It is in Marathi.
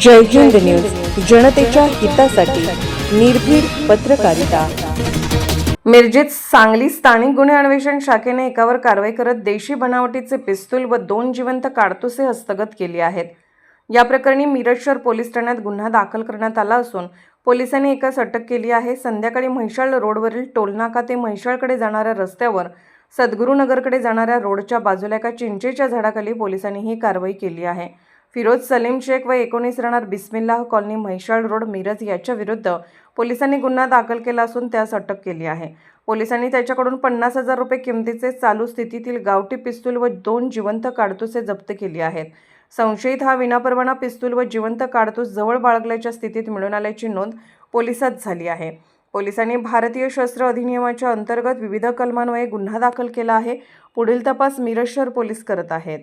जय हिंद न्यूज जनतेच्या हितासाठी निर्भीड पत्रकारिता. मिरजेत सांगली स्थानिक गुन्हे अन्वेषण शाखेने एकावर कारवाई करत देशी बनावटीचे पिस्तूल व दोन जिवंत काडतुसे हस्तगत केली आहेत. या प्रकरणी मिरज शहर पोलीस ठाण्यात गुन्हा दाखल करण्यात आला असून पोलिसांनी एकास अटक केली आहे. संध्याकाळी म्हैसाळ रोडवरील टोलनाका ते म्हैसाळकडे जाणाऱ्या रस्त्यावर सद्गुरुनगरकडे जाणाऱ्या रोडच्या बाजूला एका चिंचेच्या झाडाखाली पोलिसांनी ही कारवाई केली आहे. फिरोज सलीम शेख व एकोणीस राहणार बिस्मिल्लाह कॉलनी म्हैशाळ रोड मिरज याच्या विरुद्ध पोलिसांनी गुन्हा दाखल केला असून त्यास अटक केली आहे. पोलिसांनी त्याच्याकडून पन्नास हजार रुपये किमतीचे चालू स्थितीतील गावठी पिस्तूल व दोन जिवंत काडतुसे जप्त केली आहेत. संशयित हा विनापरवाना पिस्तूल व जिवंत काडतूस जवळ बाळगल्याच्या स्थितीत मिळून आल्याची नोंद पोलिसात झाली आहे. पोलिसांनी भारतीय शस्त्र अधिनियमाच्या अंतर्गत विविध कलमान्वये गुन्हा दाखल केला आहे. पुढील तपास मिरज शहर पोलीस करत आहेत.